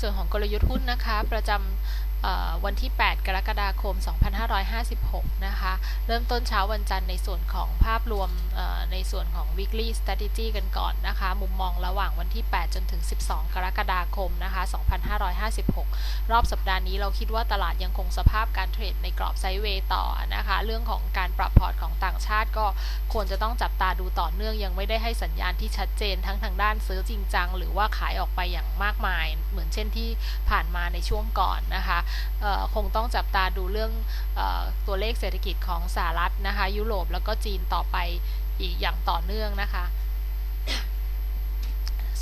ส่วนของกลยุทธ์หุ้นนะคะ ประจำวันที่ 8 กรกฎาคม 2556 นะคะ เริ่มต้นเช้าวันจันทร์ในส่วนของภาพรวมในส่วนของ weekly strategy กันก่อนนะคะ มุมมองระหว่างวันที่ 8 จนถึง 12 กรกฎาคมนะคะ 2556 รอบสัปดาห์นี้เราคิดว่าตลาดยังคงสภาพการเทรดในกรอบไซด์เวย์ต่อนะคะ เรื่องของการปรับพอร์ตของต่างชาติก็ควรจะต้องจับตาดูต่อเนื่องยังไม่ได้ให้สัญญาณที่ชัดเจนทั้งทางด้านซื้อจริงจัง หรือว่าขายออกไปอย่างมากมายเหมือนเช่นที่ผ่านมาในช่วงก่อนนะคะคงต้องจับตาดูเรื่องอตัวเลขเศรษฐกิจของสหรัฐนะคะ ยุโรปแล้วก็จีนต่อไปอีกอย่างต่อเนื่องนะคะ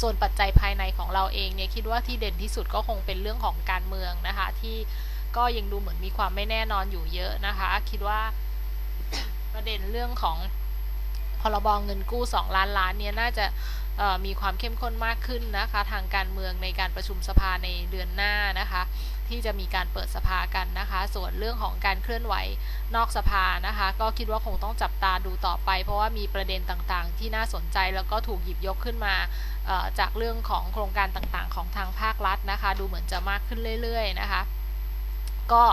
ส่วนปัจจัยภายในของเราเองเนี่ยคิดว่าที่เด่นที่สุดก็คงเป็นเรื่องของการเมืองนะคะที่ก็ยังดูเหมือนมีความไม่แน่นอนอยู่เยอะนะคะ คิดว่าประเด็นเรื่องของพรบเงินกู้ 2 ล้านล้านเนี่ยน่าจะ มีความเข้มข้นมากขึ้นนะคะ ทางการเมืองในการประชุมสภาในเดือนหน้านะคะ ที่จะมีการเปิดสภากันนะคะ ส่วนเรื่องของการเคลื่อนไหวนอกสภานะคะ ก็คิดว่าคงต้องจับตาดูต่อไป เพราะว่ามีประเด็นต่างๆ ที่น่าสนใจแล้วก็ถูกหยิบยกขึ้นมาจากเรื่องของโครงการต่างๆ ของทางภาครัฐนะคะ ดูเหมือนจะมากขึ้นเรื่อย ๆ นะคะก็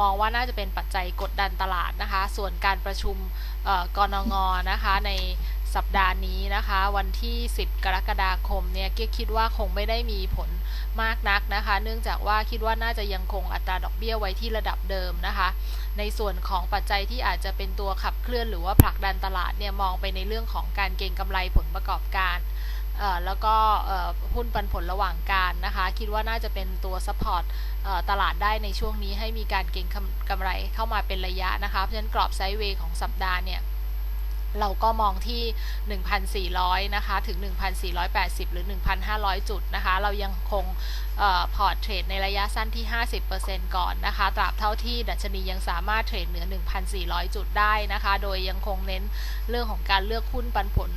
มองว่าน่าจะเป็นปัจจัยกดดันตลาดนะคะ ส่วนการประชุมกรงงนะคะใน สัปดาห์นี้นะคะ วันที่ 10 กรกฎาคมเนี่ยเกียคิดว่าคงไม่ได้มีผลมากนักนะคะ เนื่องจากว่าคิดว่าน่าจะยังคงอัตราดอกเบี้ยไว้ที่ระดับเดิมนะคะ ในส่วนของปัจจัยที่อาจจะเป็นตัวขับเคลื่อนหรือว่าผลักดันตลาดเนี่ยมองไปในเรื่องของการเก็งกำไรผลประกอบการแล้วก็หุ้นปันผลระหว่างการนะคะ คิดว่าน่าจะเป็นตัวซัพพอร์ตตลาดได้ในช่วงนี้ให้มีการเก็งกำไรเข้ามาเป็นระยะนะคะ เพราะฉะนั้นกรอบไซด์เวย์ของสัปดาห์เนี่ย เราก็มองที่ 1,400 นะคะ ถึง 1,480 หรือ 1,500 จุดนะคะ เรายังคงพอร์ตเทรดในระยะสั้นที่ 50%ก่อนนะคะ ตราบเท่าที่ดัชนียังสามารถเทรดเหนือ 1,400 จุดได้นะคะ โดยยังคงเน้นเรื่องของการเลือกหุ้นปันผล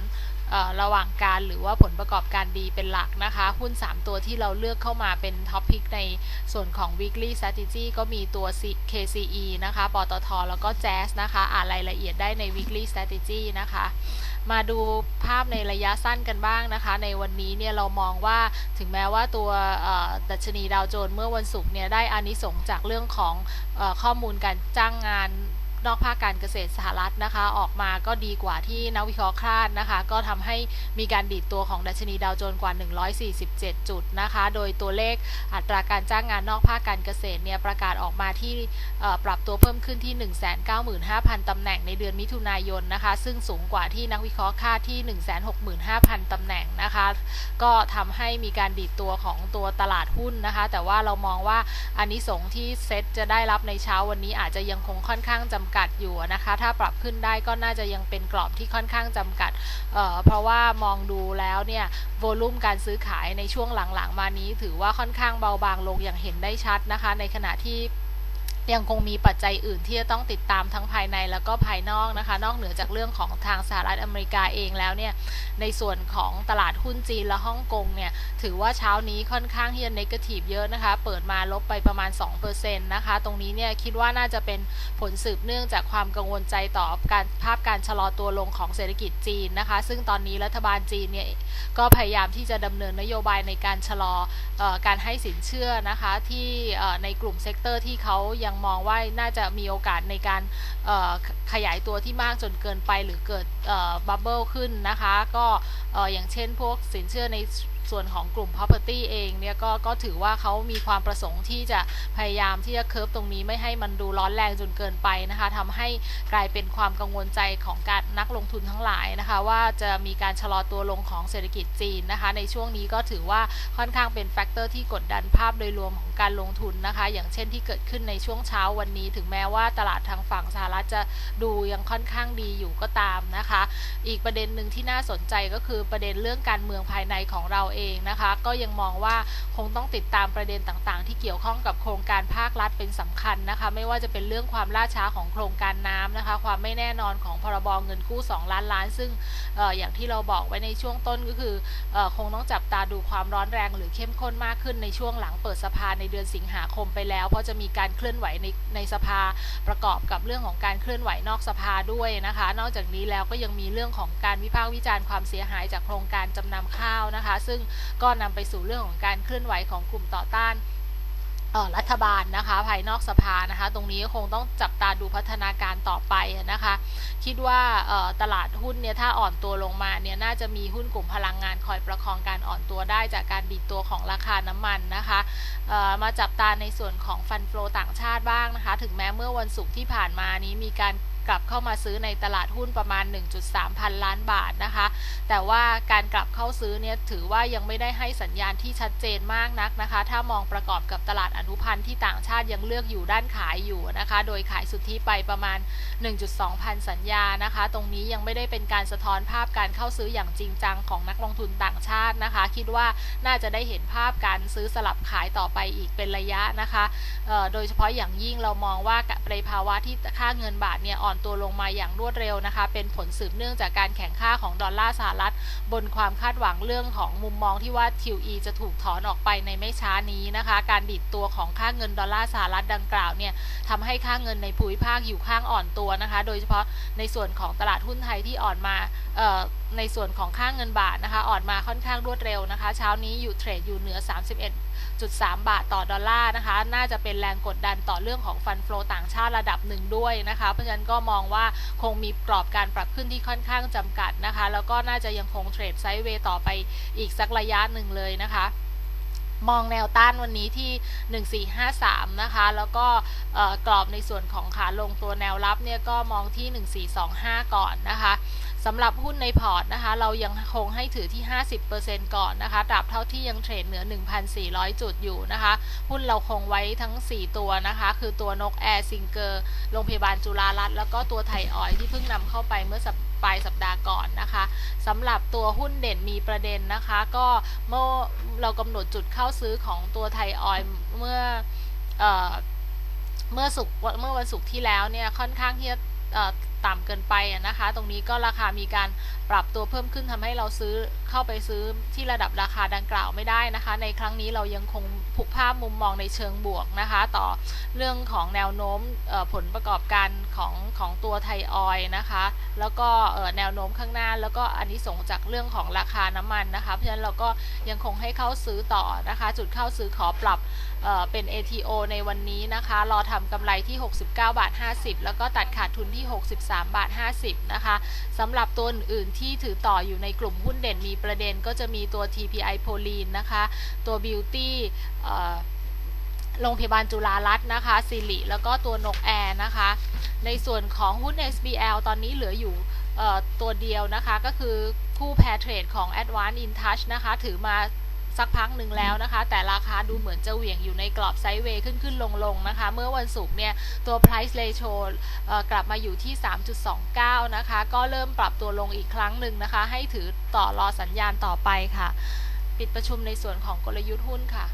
ระหว่างการหรือว่าผลประกอบการดีเป็นหลักนะคะ หุ้น 3 ตัวที่เราเลือกเข้ามาเป็นท็อปพิกในส่วนของ weekly strategy ก็มีตัว KCE นะคะปตท แล้วก็ Jazz นะคะ อ่านรายละเอียดได้ใน weekly strategy นะคะ มาดูภาพในระยะสั้นกันบ้างนะคะ ในวันนี้เนี่ยเรามองว่าถึงแม้ว่าตัวดัชนีดาวโจนส์เมื่อวันศุกร์เนี่ยได้อานิสงจากเรื่องของอข้อมูลการจ้างงาน นอกภาคการเกษตรสหรัฐนะคะ ออกมาก็ดีกว่าที่นักวิเคราะห์คาดนะคะ ก็ทำให้มีการดีดตัวของดัชนีดาวโจนส์กว่า 147 จุดนะคะ โดยตัวเลขอัตราการจ้างงานนอกภาคการเกษตรเนี่ยประกาศออกมาที่ปรับตัวเพิ่มขึ้นที่ 195,000ตำแหน่งในเดือนมิถุนายนนะคะ ซึ่งสูงกว่าที่นักวิเคราะห์คาดที่ 165,000ตำแหน่งนะคะ ก็ทำให้มีการดีดตัวของตัวตลาดหุ้นนะคะ แต่ว่าเรามองว่าอันนี้สงที่เซ็ตจะได้รับในเช้าวันนี้อาจจะยังคงค่อนข้างจำกัดอยู่นะคะ ถ้าปรับขึ้นได้ก็น่าจะยังเป็นกรอบที่ค่อนข้างจำกัดเเพราะว่ามองดูแล้วเนี่ยโวลุ่มการซื้อขายในช่วงหลังๆ มานี้ ถือว่าค่อนข้างเบาบางลงอย่างเห็นได้ชัดนะคะ ในขณะที่ ยังคงมีปัจจัยอื่นที่จะต้องติดตามทั้งภายในแล้วก็ภายนอกนะคะ นอกเหนือจากเรื่องของทางสหรัฐอเมริกาเองแล้วเนี่ย ในส่วนของตลาดหุ้นจีนและฮ่องกงเนี่ย ถือว่าเช้านี้ค่อนข้างที่จะนกาทีฟเยอะนะคะ เปิดมาลบไปประมาณ 2%นะคะ ตรงนี้เนี่ยคิดว่าน่าจะเป็นผลสืบเนื่องจากความกังวลใจต่อการภาพการชะลอตัวลงของเศรษฐกิจจีนนะคะ ซึ่งตอนนี้รัฐบาลจีนเนี่ยก็พยายามที่จะดำเนินนโยบายในการชะลออการให้สินเชื่อนะคะที่ในกลุ่มเซกเตอร์ที่เขายังงมองว่าน่าจะมีโอกาสในการขยายตัวที่มากจนเกินไปหรือเกิดบับเบิลขึ้นนะคะ ก็อย่างเช่นพวกสินเชื่อใน ส่วนของกลุ่ม property เองเนี่ยก็ก็ถือว่าเขามีความประสงค์ที่จะพยายามที่จะเคิร์ฟตรงนี้ไม่ให้มันดูร้อนแรงจนเกินไปนะคะทำให้กลายเป็นความกังวลใจของการนักลงทุนทั้งหลายนะคะว่าจะมีการชะลอตัวลงของเศรษฐกิจจีนนะคะ ในช่วงนี้ก็ถือว่าค่อนข้างเป็นแฟกเตอร์ที่กดดันภาพโดยรวมของการลงทุนนะคะ อย่างเช่นที่เกิดขึ้นในช่วงเช้าวันนี้ ถึงแม้ว่าตลาดทางฝั่งสหรัฐจะดูยังค่อนข้างดีอยู่ก็ตามนะคะ อีกประเด็นหนึ่งที่น่าสนใจก็คือประเด็นเรื่องการเมืองภายในของเราเองนะคะ ก็ยังมองว่าคงต้องติดตามประเด็นต่างๆ ที่เกี่ยวข้องกับโครงการภาครัฐเป็นสำคัญนะคะ ไม่ว่าจะเป็นเรื่องความล่าช้าของโครงการน้ำนะคะ ความไม่แน่นอนของพรบเงินกู้ 2 ล้านล้าน ซึ่งออย่างที่เราบอกไว้ในช่วงต้นก็คืออคงต้องจับตาดูความร้อนแรง หรือเข้มข้นมากขึ้นในช่วงหลังเปิดสภาในเดือนสิงหาคมไปแล้ว เพราะจะมีการเคลื่อนไหวในในสภาประกอบกับเรื่องของการเคลื่อนไหวนอกสภาด้วยนะคะ นอกจากนี้แล้วก็ยังมีเรื่องของการวิพากษ์วิจารณ์ความเสียหายจากโครงการจำนำข้าวนะคะ ซึ่งก็นำไปสู่เรื่องของการเคลื่อนไหวของกลุ่มต่อต้านรัฐบาลนะคะภายนอกสภานะคะ ตรงนี้ก็คงต้องจับตาดูพัฒนาการต่อไปนะคะ คิดว่าตลาดหุ้นเนี่ยถ้าอ่อนตัวลงมาเนี่ยน่าจะมีหุ้นกลุ่มพลังงานคอยประคองการอ่อนตัวได้จากการดีดตัวของราคาน้ำมันนะคะมาจับตาในส่วนของฟันโฟลต่างชาติบ้างนะคะ ถึงแม้เมื่อวันศุกร์ที่ผ่านมานี้มีการ กลับเข้ามาซื้อในตลาดหุ้นประมาณ 1.3 พันล้านบาทนะคะ แต่ว่าการกลับเข้าซื้อเนี่ยถือว่ายังไม่ได้ให้สัญญาณที่ชัดเจนมากนักนะคะ ถ้ามองประกอบกับตลาดอนุพันธ์ที่ต่างชาติยังเลือกอยู่ด้านขายอยู่นะคะ โดยขายสุทธิไปประมาณ 1.2 พันสัญญานะคะ ตรงนี้ยังไม่ได้เป็นการสะท้อนภาพการเข้าซื้ออย่างจริงจังของนักลงทุนต่างชาตินะคะ คิดว่าน่าจะได้เห็นภาพการซื้อสลับขายต่อไปอีกเป็นระยะนะคะ โดยเฉพาะอย่างยิ่งเรามองว่าในภาวะที่ค่าเงินบาทเนี่ยอ่อนตัวลงมาอย่างรวดเร็วนะคะ เป็นผลสืบเนื่องจากการแข่งข้าของดอลลาร์สหรัฐ บนความคาดหวังเรื่องของมุมมองที่ว่า QE จะถูกถอนออกไปในไม่ช้านี้นะคะ การดิดตัวของค่าเงินดอลลาร์สหรัฐดังกล่าวเนี่ยทำให้ค่าเงินในภูมิภาคอยู่ข้างอ่อนตัวนะคะ โดยเฉพาะในส่วนของตลาดหุ้นไทยที่อ่อนมาเอ่อ ในส่วนของค่าเงินบาทนะคะ อ่อนมาค่อนข้างรวดเร็วนะคะ เช้านี้อยู่เทรดอยู่เหนือ 31.3 บาทต่อดอลลาร์นะคะ น่าจะเป็นแรงกดดันต่อเรื่องของฟันโฟลต่างชาติระดับหนึ่งด้วยนะคะ เพราะฉะนั้นก็มองว่าคงมีกรอบการปรับขึ้นที่ค่อนข้างจำกัดนะคะ แล้วก็น่าจะยังคงเทรดไซด์เวย์ต่อไปอีกสักระยะหนึ่งเลยนะคะมองแนวต้านวันนี้ที่ 1453 นะคะ แล้วก็กรอบในส่วนของขาลงตัวแนวรับเนี่ยก็มองที่ 1425 ก่อนนะคะ สำหรับหุ้นในพอร์ตนะคะ เรายังคงให้ถือที่ 50%ก่อนนะคะตราบเท่าที่ยังเทรดเหนือ 1,400 จุดอยู่นะคะ หุ้นเราคงไว้ทั้ง 4 ตัวนะคะ คือตัวนกแอร์ซิงเกอร์โรงพยาบาลจุฬารัตน์แล้วก็ตัวไทยออยที่เพิ่งนำเข้าไปเมื่อสัปปลายสัปดาห์ก่อนนะคะสำหรับตัวหุ้นเด่นมีประเด็นนะคะ ก็เมื่อเรากำหนดจุดเข้าซื้อของตัวไทยออยเมื่อเออเมื่อสุกเมื่อวันศุกร์ที่แล้วเนี่ยค่อนข้างที่จะ ต่ำเกินไปอะนะคะ ตรงนี้ก็ราคามีการปรับตัวเพิ่มขึ้นทำให้เราซื้อเข้าไปซื้อที่ระดับราคาดังกล่าวไม่ได้นะคะ ในครั้งนี้เรายังคงผูกภาพมุมมองในเชิงบวกนะคะ ต่อเรื่องของแนวโน้มผลประกอบการของของตัวไทยออยล์นะคะ แล้วก็แนวโน้มข้างหน้า แล้วก็อันนี้ส่งจากเรื่องของราคาน้ำมันนะคะ เพราะฉะนั้นเราก็ยังคงให้เข้าซื้อต่อนะคะ จุดเข้าซื้อขอปรับเเป็น ATO ในวันนี้นะคะ รอทำกำไรที่ 69 บาท 50 แล้วก็ตัดขาดทุนที่ 63บาท 50 นะคะสำหรับตัวอื่นๆที่ถือต่ออยู่ในกลุ่มหุ้นเด่นมีประเด็นก็จะมีตัว TPI โพลีนนะคะ ตัว Beauty โรงพยาบาลจุฬารัตน์นะคะสิริแล้วก็ตัวนกแอร์นะคะ ในส่วนของหุ้น SBL ตอนนี้เหลืออยู่ตัวเดียวนะคะ ก็คือคู่แพรเทรดของ Advanced In Touch นะคะ ถือมา สักพักหนึ่งแล้วนะคะ แต่ราคาดูเหมือนจะเหวี่ยงอยู่ในกรอบไซด์เวย์ขึ้นขึ้นลงลงนะคะ เมื่อวันศุกร์เนี่ย ตัว price ratio กลับมาอยู่ที่ 3.29 นะคะ ก็เริ่มปรับตัวลงอีกครั้งหนึ่งนะคะ ให้ถือต่อรอสัญญาณต่อไปค่ะ ปิดประชุมในส่วนของกลยุทธ์หุ้นค่ะ